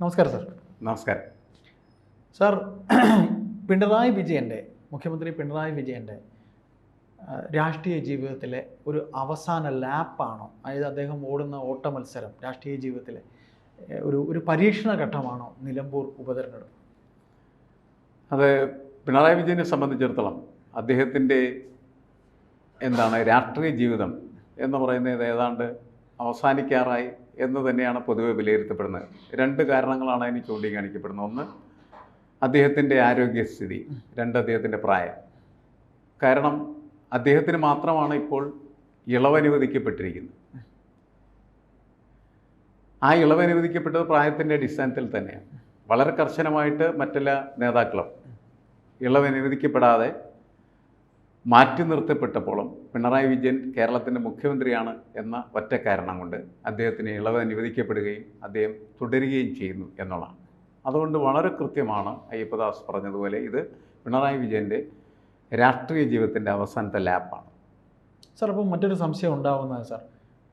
നമസ്കാരം സാർ. നമസ്കാരം. സാർ പിണറായി വിജയന്റെ മുഖ്യമന്ത്രി പിണറായി വിജയന്റെ രാഷ്ട്രീയ ജീവിതത്തിലെ ഒരു അവസാന ലാപ്പാണോ? അതായത് അദ്ദേഹം ഓടുന്ന ഓട്ട മത്സരം രാഷ്ട്രീയ ജീവിതത്തിലെ ഒരു ഒരു പരീക്ഷണ ഘട്ടമാണോ നിലമ്പൂർ ഉപതെരഞ്ഞെടുപ്പ്? അത് പിണറായി വിജയനെ സംബന്ധിച്ചിടത്തോളം അദ്ദേഹത്തിന്റെ എന്താണ് രാഷ്ട്രീയ ജീവിതം എന്ന് പറയുന്നത് ഏതാണ്ട് അവസാനിക്കാറായി എന്ന് തന്നെയാണ് പൊതുവെ വിലയിരുത്തപ്പെടുന്നത്. രണ്ട് കാരണങ്ങളാണ് അതിന് ചൂണ്ടിക്കാണിക്കപ്പെടുന്നത്. ഒന്ന് അദ്ദേഹത്തിന്റെ ആരോഗ്യസ്ഥിതി രണ്ട് അദ്ദേഹത്തിന്റെ പ്രായം. കാരണം അദ്ദേഹത്തിന് മാത്രമാണ് ഇപ്പോൾ ഇളവനുവദിക്കപ്പെട്ടിരിക്കുന്നത്. ആ ഇളവ് അനുവദിക്കപ്പെട്ടത് പ്രായത്തിന്റെ അടിസ്ഥാനത്തിൽ തന്നെയാണ്. വളരെ കർശനമായിട്ട് മറ്റെല്ലാ നേതാക്കളും ഇളവ് അനുവദിക്കപ്പെടാതെ മാറ്റി നിർത്തപ്പെട്ടപ്പോഴും പിണറായി വിജയൻ കേരളത്തിന്റെ മുഖ്യമന്ത്രിയാണ് എന്ന ഒറ്റ കാരണം കൊണ്ട് അദ്ദേഹത്തിന് ഇളവ് അനുവദിക്കപ്പെടുകയും അദ്ദേഹം തുടരുകയും ചെയ്യുന്നു എന്നുള്ളതാണ്. അതുകൊണ്ട് വളരെ കൃത്യമാണ് അയ്യപ്പദാസ് പറഞ്ഞതുപോലെ ഇത് പിണറായി വിജയന്റെ രാഷ്ട്രീയ ജീവിതത്തിന്റെ അവസാനത്തെ ലാപ്പാണ്. സാർ അപ്പം മറ്റൊരു സംശയം ഉണ്ടാവുന്നത് സാർ.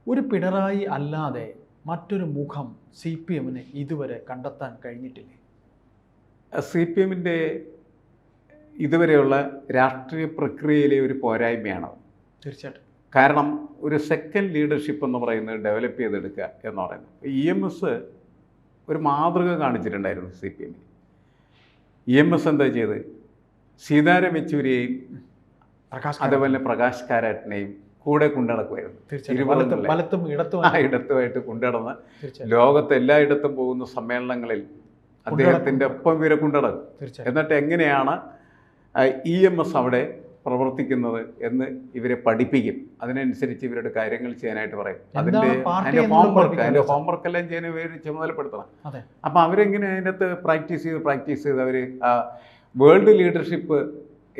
ഒരു പിണറായി അല്ലാതെ മറ്റൊരു മുഖം സി പി എമ്മിന് ഇതുവരെ കണ്ടെത്താൻ കഴിഞ്ഞിട്ടില്ലേ? സി പി എമ്മിന്റെ ഇതുവരെയുള്ള രാഷ്ട്രീയ പ്രക്രിയയിലെ ഒരു പോരായ്മയാണ് തീർച്ചയായിട്ടും. കാരണം ഒരു സെക്കൻഡ് ലീഡർഷിപ്പ് എന്ന് പറയുന്നത് ഡെവലപ്പ് ചെയ്തെടുക്കുക എന്ന് പറയുന്നത്. ഇ എം എസ് ഒരു മാതൃക കാണിച്ചിട്ടുണ്ടായിരുന്നു സി പി എമ്മിന് ഇ എം എസ് എന്താ ചെയ്ത്? സീതാരാം യെച്ചൂരിയെയും പ്രകാശ് അതേപോലെ പ്രകാശ് കാരാട്ടിനെയും കൂടെ കൊണ്ടുനടക്കുമായിരുന്നു. ഇടത്തുമായിട്ട് കൊണ്ടുനടന്ന് ലോകത്ത് എല്ലായിടത്തും പോകുന്ന സമ്മേളനങ്ങളിൽ അദ്ദേഹത്തിന്റെ ഒപ്പം ഇവരെ കൊണ്ടുനടക്കും. എന്നിട്ട് എങ്ങനെയാണ് ഇ എം എസ് അവിടെ പ്രവർത്തിക്കുന്നത് എന്ന് ഇവരെ പഠിപ്പിക്കും. അതിനനുസരിച്ച് ഇവരുടെ കാര്യങ്ങൾ ചെയ്യാനായിട്ട് പറയും. അതിന്റെ അതിന്റെ ഹോംവർക്ക് അതിന്റെ? ഹോംവർക്ക് എല്ലാം ചെയ്യാൻ ഇവർ ചുമതലപ്പെടുത്തണം. അപ്പം അവരെങ്ങനെ അതിനകത്ത് പ്രാക്ടീസ് ചെയ്ത് പ്രാക്ടീസ് ചെയ്ത് അവർ വേൾഡ് ലീഡർഷിപ്പ്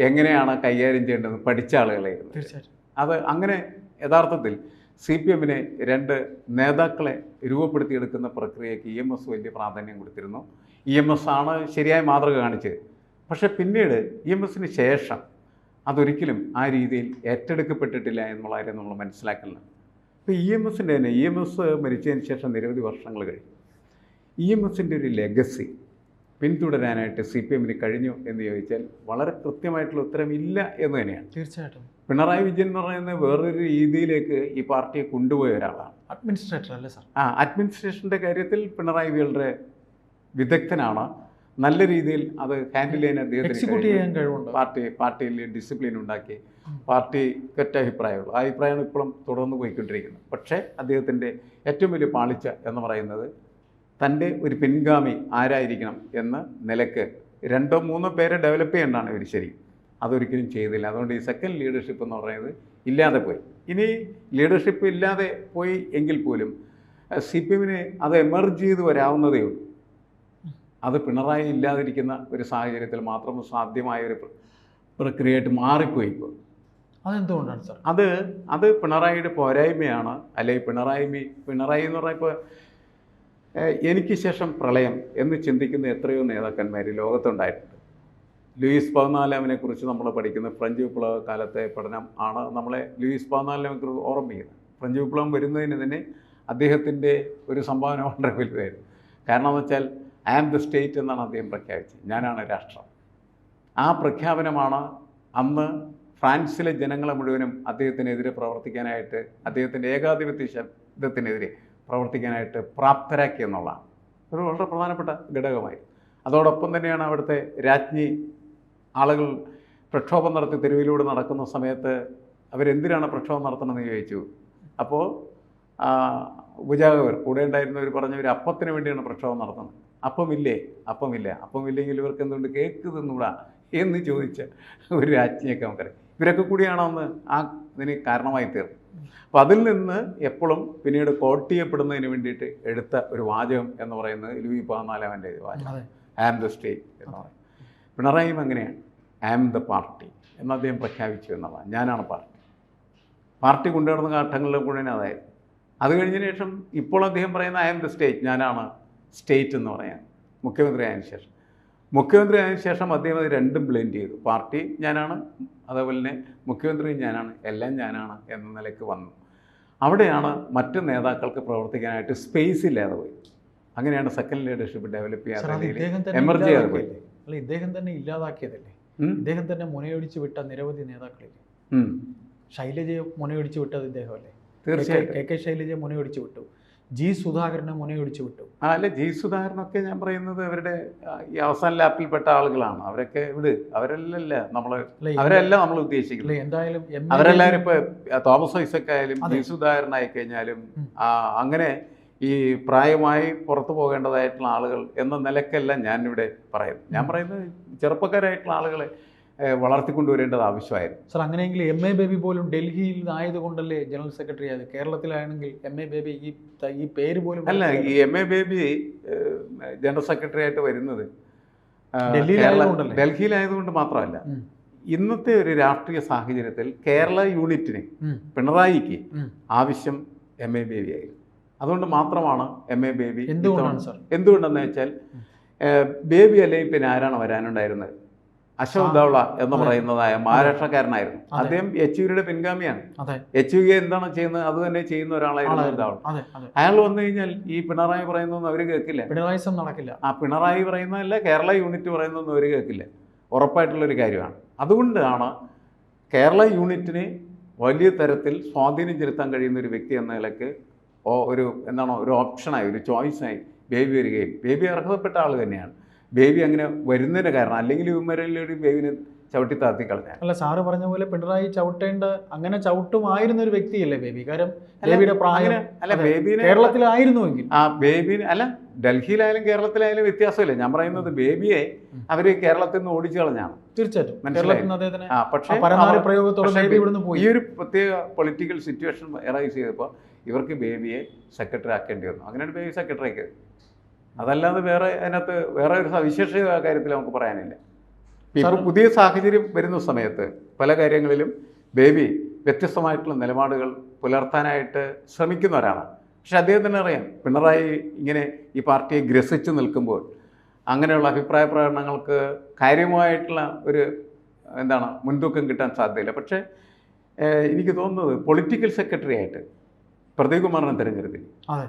എങ്ങനെയാണ് കൈകാര്യം ചെയ്യേണ്ടത് പഠിച്ച ആളുകളായിരുന്നു അത് അങ്ങനെ യഥാർത്ഥത്തിൽ സി പി എമ്മിനെ രണ്ട് നേതാക്കളെ രൂപപ്പെടുത്തിയെടുക്കുന്ന പ്രക്രിയയ്ക്ക് ഇ എം എസ് വലിയ പ്രാധാന്യം കൊടുത്തിരുന്നു. ഇ എം എസ് ആണ് ശരിയായ മാതൃക കാണിച്ചത്. പക്ഷേ പിന്നീട് ഇ എം എസിന് ശേഷം അതൊരിക്കലും ആ രീതിയിൽ ഏറ്റെടുക്കപ്പെട്ടിട്ടില്ല എന്നുള്ള കാര്യം നമ്മൾ മനസ്സിലാക്കുന്നത് ഇപ്പോൾ ഇ എം എസിന്റെ തന്നെ ഇ എം എസ് മരിച്ചതിന് ശേഷം നിരവധി വർഷങ്ങൾ കഴിഞ്ഞു. ഇ എം എസിന്റെ ഒരു ലെഗസി പിന്തുടരാനായിട്ട് സി പി എമ്മിന് കഴിഞ്ഞു എന്ന് ചോദിച്ചാൽ വളരെ കൃത്യമായിട്ടുള്ള ഉത്തരം ഇല്ല എന്ന് തന്നെയാണ്. തീർച്ചയായിട്ടും. പിണറായി വിജയൻ എന്ന് പറയുന്നത് വേറൊരു രീതിയിലേക്ക് ഈ പാർട്ടിയെ കൊണ്ടുപോയ ഒരാളാണ്. അഡ്മിനിസ്ട്രേറ്റർ അല്ലേ സാർ? ആ അഡ്മിനിസ്ട്രേഷന്റെ കാര്യത്തിൽ പിണറായി വളരെ വിദഗ്ധനാണ്. നല്ല രീതിയിൽ അത് ഹാൻഡിൽ ചെയ്യാൻ അദ്ദേഹത്തിന് പാർട്ടി പാർട്ടിയിൽ ഡിസിപ്ലിൻ ഉണ്ടാക്കി പാർട്ടി ഒറ്റ അഭിപ്രായമുള്ളൂ. ആ അഭിപ്രായമാണ് ഇപ്പോഴും തുടർന്ന് പോയിക്കൊണ്ടിരിക്കുന്നത്. പക്ഷേ അദ്ദേഹത്തിന്റെ ഏറ്റവും വലിയ പാളിച്ച എന്ന് പറയുന്നത് തന്റെ ഒരു പിൻഗാമി ആരായിരിക്കണം എന്ന നിലയ്ക്ക് രണ്ടോ മൂന്നോ പേരെ ഡെവലപ്പ് ചെയ്യേണ്ടതാണ് ഇവർ ശരി. അതൊരിക്കലും ചെയ്തില്ല. അതുകൊണ്ട് ഈ സെക്കൻഡ് ലീഡർഷിപ്പ് എന്ന് പറയുന്നത് ഇല്ലാതെ പോയി. ഇനി ലീഡർഷിപ്പ് ഇല്ലാതെ പോയി എങ്കിൽ പോലും സി പി എമ്മിന് അത് എമർജ് ചെയ്ത് വരാവുന്നതേ ഉള്ളൂ. അത് പിണറായി ഇല്ലാതിരിക്കുന്ന ഒരു സാഹചര്യത്തിൽ മാത്രം സാധ്യമായ ഒരു പ്ര- പ്രക്രിയയായിട്ട് മാറിപ്പോയി ഇപ്പോൾ. അതെന്തുകൊണ്ടാണ് സാർ? അത് അത് പിണറായിയുടെ പോരായ്മയാണ്. അല്ലെങ്കിൽ പിണറായി പിണറായി എന്ന് പറഞ്ഞാൽ ഇപ്പോൾ എനിക്ക് ശേഷം പ്രളയം എന്ന് ചിന്തിക്കുന്ന എത്രയോ നേതാക്കന്മാർ ലോകത്തുണ്ടായിട്ടുണ്ട്. ലൂയിസ് പതിനാലാമിനെ കുറിച്ച് നമ്മൾ പഠിക്കുന്ന ഫ്രഞ്ച് വിപ്ലവ കാലത്തെ പഠനം ആണ് നമ്മളെ ലൂയിസ് പതിനാലിനെ കുറിച്ച് ഓർമ്മിക്കുന്നത് ഫ്രഞ്ച് വിപ്ലവം വരുന്നതിന് തന്നെ അദ്ദേഹത്തിന്റെ ഒരു സംഭാവന വളരെ വലുതായിരുന്നു. കാരണം എന്ന് വെച്ചാൽ ഐ ആം ദ സ്റ്റേറ്റ് എന്നാണ് അദ്ദേഹം പ്രഖ്യാപിച്ചത്. ഞാനാണ് രാഷ്ട്രം. ആ പ്രഖ്യാപനമാണ് അന്ന് ഫ്രാൻസിലെ ജനങ്ങളെ മുഴുവനും അദ്ദേഹത്തിനെതിരെ പ്രവർത്തിക്കാനായിട്ട് അദ്ദേഹത്തിന്റെ ഏകാധിപത്യ ശബ്ദത്തിനെതിരെ പ്രവർത്തിക്കാനായിട്ട് പ്രാപ്തരാക്കി എന്നുള്ളതാണ്. ഒരു വളരെ പ്രധാനപ്പെട്ട ഘടകമായി. അതോടൊപ്പം തന്നെയാണ് അവിടുത്തെ രാജ്ഞി ആളുകൾ പ്രക്ഷോഭം നടത്തി തെരുവിലൂടെ നടക്കുന്ന സമയത്ത് അവരെന്തിനാണ് പ്രക്ഷോഭം നടത്തണമെന്ന് ചോദിച്ചു. അപ്പോൾ ഉപജാഗവർ കൂടെ ഉണ്ടായിരുന്നവർ പറഞ്ഞു അപ്പത്തിന് വേണ്ടിയാണ് പ്രക്ഷോഭം നടത്തുന്നത്. അപ്പമില്ലേ? അപ്പമില്ല. അപ്പമില്ലെങ്കിൽ ഇവർക്ക് എന്തുകൊണ്ട് കേക്ക് തിന്നൂടാ എന്ന് ചോദിച്ച ഒരു രാജ്ഞിയൊക്കെ നമുക്കറിയാം. ഇവരൊക്കെ കൂടിയാണ് അന്ന്? ആ ഇതിന് കാരണമായി തീർന്നു. അപ്പോൾ അതിൽ നിന്ന് എപ്പോഴും പിന്നീട് കോട്ട് ചെയ്യപ്പെടുന്നതിന് വേണ്ടിയിട്ട് എടുത്ത ഒരു വാചകം എന്ന് പറയുന്നത് ലൂയി പതിനാലാമന്റെ വാചകം. ആം ദ സ്റ്റേറ്റ് എന്ന് പറയും പിണറായിയും അങ്ങനെയാണ് ആം ദ പാർട്ടി എന്ന് അദ്ദേഹം പ്രഖ്യാപിച്ചു എന്നുള്ളതാണ് ഞാനാണ് പാർട്ടി പാർട്ടി കൊണ്ടുവരുന്ന ഘട്ടങ്ങളിലും മുഴുവൻ അതായിരുന്നു. അത് കഴിഞ്ഞതിന് ശേഷം ഇപ്പോൾ അദ്ദേഹം പറയുന്ന ഐ ആം ദ സ്റ്റേറ്റ് ഞാനാണ് സ്റ്റേറ്റ് എന്ന് പറയാൻ മുഖ്യമന്ത്രി ആയതിനു ശേഷം. മുഖ്യമന്ത്രി ആയതിനു ശേഷം അദ്ദേഹം അത് രണ്ടും ബ്ലെൻഡ് ചെയ്തു. പാർട്ടി ഞാനാണ് അതേപോലെ തന്നെ മുഖ്യമന്ത്രിയും ഞാനാണ് എല്ലാം ഞാനാണ് എന്ന നിലയ്ക്ക് വന്നു. അവിടെയാണ് മറ്റ് നേതാക്കൾക്ക് പ്രവർത്തിക്കാനായിട്ട് സ്പേസ് ഇല്ലാതെ പോയി. അങ്ങനെയാണ് സെക്കൻഡ് ലീഡർഷിപ്പ് ഡെവലപ്പ് ചെയ്യാതെ എമർജ് ചെയ്യാതെ? അല്ല ഇദ്ദേഹം തന്നെ ഇല്ലാതാക്കിയതല്ലേ. ഇദ്ദേഹം തന്നെ മുനയൊടിച്ച് വിട്ട നിരവധി നേതാക്കളില്ലേ. ശൈലജയെ മുനയൊടിച്ച് വിട്ടത് ഇദ്ദേഹമല്ലേ? തീർച്ചയായും കെ കെ ശൈലജയെ മുനയൊടിച്ച് വിട്ടു. ജി സുധാകരനെ മുനയൊടിച്ചു വിട്ടു. അല്ല ജി സുധാകരനൊക്കെ ഞാൻ പറയുന്നത് അവരുടെ ഈ അവസാന ലാപ്പിൽപ്പെട്ട ആളുകളാണ്. അവരൊക്കെ ഇവിടെ അവരല്ലല്ല നമ്മൾ അവരെല്ലാം നമ്മൾ ഉദ്ദേശിക്കുന്നത്. എന്തായാലും അവരെല്ലാവരും ഇപ്പൊ തോമസ് ഐസക് ആയാലും. ജി സുധാകരനായി കഴിഞ്ഞാലും ആ, അങ്ങനെ ഈ പ്രായമായി പുറത്തു പോകേണ്ടതായിട്ടുള്ള ആളുകൾ എന്ന നിലക്കല്ല ഞാനിവിടെ പറയുന്നു ഞാൻ പറയുന്നത് ചെറുപ്പക്കാരായിട്ടുള്ള ആളുകളെ വളർത്തിക്കൊണ്ടുവരേണ്ടത് ആവശ്യമായിരുന്നു. സാർ അങ്ങനെയെങ്കിൽ എം എ ബേബി പോലും ഡൽഹിയിൽ ആയതുകൊണ്ടല്ലേ ജനറൽ സെക്രട്ടറി ആയത്? കേരളത്തിലാണെങ്കിൽ എം എ ബേബി ഈ ഈ പേര് പോലും അല്ല ഈ M A Baby general secretary ആയിട്ട് വരുന്നത് ഡൽഹിയിലായതുകൊണ്ട് മാത്രമല്ല ഇന്നത്തെ ഒരു രാഷ്ട്രീയ സാഹചര്യത്തിൽ കേരള യൂണിറ്റിന് പിണറായിക്ക് ആവശ്യം എം എ ബേബി ആയിരുന്നു. അതുകൊണ്ട് മാത്രമാണ് എം എ ബേബി എന്തുകൊണ്ടാണ് സാർ? എന്തുകൊണ്ടെന്ന് വെച്ചാൽ ബേബി അല്ലെങ്കിൽ പിന്നെ ആരാണ് വരാനുണ്ടായിരുന്നത്? അശോക് ധവള എന്ന് പറയുന്നതായ മഹാരാഷ്ട്രക്കാരനായിരുന്നു. അദ്ദേഹം യെച്ചൂരിയുടെ പിൻഗാമിയാണ്. യെച്ചൂരി എന്താണ് ചെയ്യുന്നത്? അത് തന്നെ ചെയ്യുന്ന ഒരാളായിരുന്നു. ധവള അയാൾ വന്നു കഴിഞ്ഞാൽ ഈ പിണറായി പറയുന്നൊന്നും അവർ കേൾക്കില്ല. പിണറായി നടക്കില്ല. ആ പിണറായി പറയുന്നതല്ല കേരള യൂണിറ്റ് പറയുന്നൊന്നും അവർ കേൾക്കില്ല. ഉറപ്പായിട്ടുള്ളൊരു കാര്യമാണ്. അതുകൊണ്ടാണ് കേരള യൂണിറ്റിന് വലിയ തരത്തിൽ സ്വാധീനം ചെലുത്താൻ കഴിയുന്ന ഒരു വ്യക്തി എന്ന നിലയ്ക്ക് ഒരു എന്താണ് ഒരു ഓപ്ഷനായി ഒരു ചോയ്സായി ബേബി വരികയും ബേബി അർഹതപ്പെട്ട ആൾ തന്നെയാണ്. ബേബി അങ്ങനെ വരുന്നതിന് കാരണം അല്ലെങ്കിൽ ഇവന്മാരെല്ലാവരും ഒരു ബേബിനെ ചവിട്ടി താത്തി കളഞ്ഞാൽ. അല്ല സാറ് പറഞ്ഞ പോലെ പിണറായി ചവിട്ടേണ്ട അങ്ങനെ ചവിട്ടുമായിരുന്ന ഒരു വ്യക്തിയല്ലേ ബേബി? കാരണം ബേബിയുടെ പ്രായം അല്ല. കേരളത്തിലായിരുന്നു കേരളത്തിലായിരുന്നുവെങ്കിൽ. ആ ബേബിനെ അല്ല ഡൽഹിയിലായാലും കേരളത്തിലായാലും വ്യത്യാസമില്ല. ഞാൻ പറയുന്നത് ബേബിയെ അവർ കേരളത്തിൽ നിന്ന് ഓടിച്ചു കളഞ്ഞാണ്. തീർച്ചയായിട്ടും. മനസ്സിലായി. ഈ ഒരു പ്രത്യേക പൊളിറ്റിക്കൽ സിറ്റുവേഷൻ അറൈസ് ചെയ്തപ്പോൾ ഇവർക്ക് ബേബിയെ സെക്രട്ടറി ആക്കേണ്ടി വന്നു. അങ്ങനെയാണ് ബേബി സെക്രട്ടറി ആക്കിയത്. അതല്ലാതെ വേറെ അതിനകത്ത് വേറെ ഒരു സവിശേഷ കാര്യത്തിൽ നമുക്ക് പറയാനില്ല. ഇപ്പോൾ സാർ- പുതിയ സാഹചര്യം വരുന്ന സമയത്ത് പല കാര്യങ്ങളിലും ബേബി വ്യത്യസ്തമായിട്ടുള്ള നിലപാടുകൾ പുലർത്താനായിട്ട് ശ്രമിക്കുന്ന ഒരാളാണ്. പക്ഷെ അദ്ദേഹത്തിന് അറിയാം പിണറായി ഇങ്ങനെ ഈ പാർട്ടിയെ ഗ്രസിച്ച് നിൽക്കുമ്പോൾ അങ്ങനെയുള്ള അഭിപ്രായ പ്രകടനങ്ങൾക്ക് കാര്യമായിട്ടുള്ള ഒരു എന്താണ് മുൻതൂക്കം കിട്ടാൻ സാധ്യതയില്ല. പക്ഷേ എനിക്ക് തോന്നുന്നത് പൊളിറ്റിക്കൽ സെക്രട്ടറി ആയിട്ട് പ്രദീപ് കുമാറിനെ തെരഞ്ഞെടുത്തി അതെ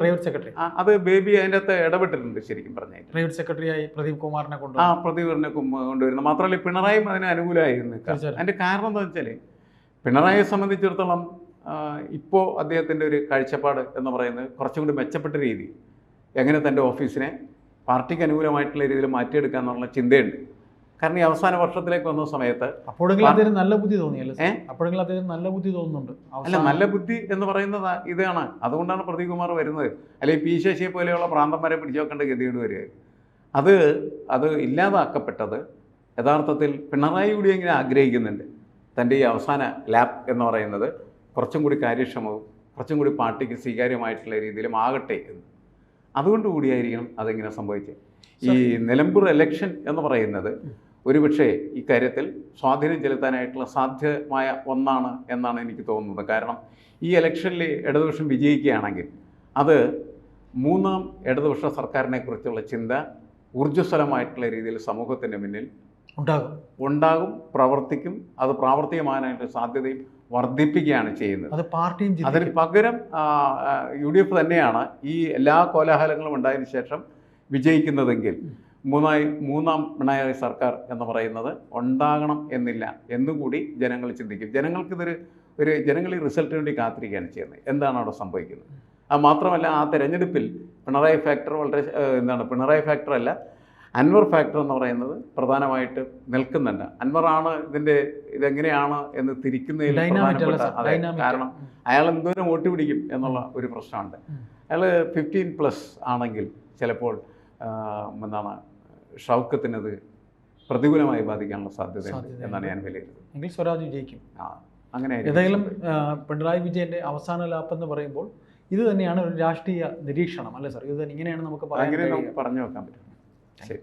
പ്രൈവറ്റ് സെക്രട്ടറി അത് ബേബി അതിന്റെ അകത്ത് ഇടപെട്ടിട്ടുണ്ട് ശരിക്കും പറഞ്ഞാൽ. പ്രൈവറ്റ് സെക്രട്ടറിയായി പ്രദീപ് കുമാറിനെ ആ പ്രദീപിനെ കൊണ്ടുവരുന്നത് മാത്രമല്ല പിണറായി അതിന് അനുകൂലമായിരുന്നു അതിന്റെ. അതിന്റെ കാരണം എന്താ വെച്ചാൽ പിണറായിയെ സംബന്ധിച്ചിടത്തോളം ഇപ്പോൾ അദ്ദേഹത്തിന്റെ ഒരു കാഴ്ചപ്പാട് എന്ന് പറയുന്നത് കുറച്ചും കൂടി മെച്ചപ്പെട്ട രീതി. എങ്ങനെ തന്റെ ഓഫീസിനെ പാർട്ടിക്ക് അനുകൂലമായിട്ടുള്ള രീതിയിൽ മാറ്റിയെടുക്കുക എന്നുള്ള ചിന്തയുണ്ട്. കാരണം ഈ അവസാന വർഷത്തിലേക്ക് വന്ന സമയത്ത് അപ്പോഴെങ്കിലും അദ്ദേഹം നല്ല ബുദ്ധി തോന്നിയല്ലേ? അപ്പോഴെങ്കിലും അദ്ദേഹം നല്ല ബുദ്ധി തോന്നുന്നുണ്ട്. അല്ല നല്ല ബുദ്ധി എന്ന് പറയുന്നത് ഇതാണ്. അതുകൊണ്ടാണ് പ്രദീപ് കുമാർ വരുന്നത്. അല്ലെങ്കിൽ പി ശശിയെ പോലെയുള്ള പ്രാന്തന്മാരെ പിടിച്ചു വെക്കേണ്ട ഗതിയോട് വരിക. അത് അത് ഇല്ലാതാക്കപ്പെട്ടത് യഥാർത്ഥത്തിൽ പിണറായി കൂടി എങ്ങനെ ആഗ്രഹിക്കുന്നുണ്ട്? തന്റെ ഈ അവസാന ലാബ് എന്ന് പറയുന്നത് കുറച്ചും കൂടി കാര്യക്ഷമവും കുറച്ചും കൂടി പാർട്ടിക്ക് സ്വീകാര്യമായിട്ടുള്ള രീതിയിലും ആകട്ടെ എന്ന്. അതുകൊണ്ട് കൂടിയായിരിക്കണം അതിങ്ങനെ സംഭവിച്ചത്. ഈ നിലമ്പൂർ എലക്ഷൻ എന്ന് പറയുന്നത് ഒരുപക്ഷെ ഇക്കാര്യത്തിൽ സ്വാധീനം ചെലുത്താനായിട്ടുള്ള സാധ്യമായ ഒന്നാണ് എന്നാണ് എനിക്ക് തോന്നുന്നത്. കാരണം ഈ ഇലക്ഷനിൽ ഇടതുപക്ഷം വിജയിക്കുകയാണെങ്കിൽ അത് മൂന്നാം ഇടതുപക്ഷ സർക്കാരിനെക്കുറിച്ചുള്ള ചിന്ത ഊർജസ്വലമായിട്ടുള്ള രീതിയിൽ സമൂഹത്തിന്റെ മുന്നിൽ ഉണ്ടാകും. ഉണ്ടാകും പ്രവർത്തിക്കും അത് പ്രാവർത്തികമാകാനായിട്ട് സാധ്യതയും വർദ്ധിപ്പിക്കുകയാണ് ചെയ്യുന്നത്. അത് പാർട്ടിയും അതിന്. പകരം യു ഡി എഫ് തന്നെയാണ് ഈ എല്ലാ കോലാഹലങ്ങളും ഉണ്ടായതിനു ശേഷം വിജയിക്കുന്നതെങ്കിൽ മൂന്നായി മൂന്നാം പിണറായി സർക്കാർ എന്ന് പറയുന്നത് ഉണ്ടാകണം എന്നില്ല എന്നുകൂടി ജനങ്ങൾ ചിന്തിക്കും ജനങ്ങൾക്കിതൊരു ഒരു ജനങ്ങൾ ഈ റിസൾട്ടിന് വേണ്ടി കാത്തിരിക്കുകയാണ് ചെയ്യുന്നത് എന്താണ് അവിടെ സംഭവിക്കുന്നത് അത് മാത്രമല്ല ആ തെരഞ്ഞെടുപ്പിൽ പിണറായി ഫാക്ടർ വളരെ എന്താണ് പിണറായി ഫാക്ടർ അല്ല അൻവർ ഫാക്ടർ എന്ന് പറയുന്നത് പ്രധാനമായിട്ട് നിൽക്കുന്നുണ്ട് അൻവറാണ് ഇതിന്റെ ഇതെങ്ങനെയാണ് എന്ന് തിരിക്കുന്നതിൽ. കാരണം. അയാൾ എന്തോരം വോട്ട് പിടിക്കും എന്നുള്ള ഒരു പ്രശ്നമുണ്ട്. അയാൾ ഫിഫ്റ്റീൻ പ്ലസ് ആണെങ്കിൽ ചിലപ്പോൾ എന്താണ് ഷൗക്കത്തിനത് പ്രതികൂലമായി ബാധിക്കാനുള്ള സാധ്യതയുണ്ട് സാധ്യതയുണ്ട്. എന്നാണ് ഞാൻ വിലയിരുത്തുന്നത്. എങ്കിൽ സ്വരാജ് വിജയിക്കും. ആ അങ്ങനെ ഏതായാലും പിണറായി വിജയന്റെ അവസാന ലാപ്പ് എന്ന് പറയുമ്പോൾ ഇത് തന്നെയാണ് ഒരു രാഷ്ട്രീയ നിരീക്ഷണം അല്ലേ സാർ? ഇത് ഇങ്ങനെയാണ് നമുക്ക് പറയാൻ പറഞ്ഞു വെക്കാൻ പറ്റും? ശരി.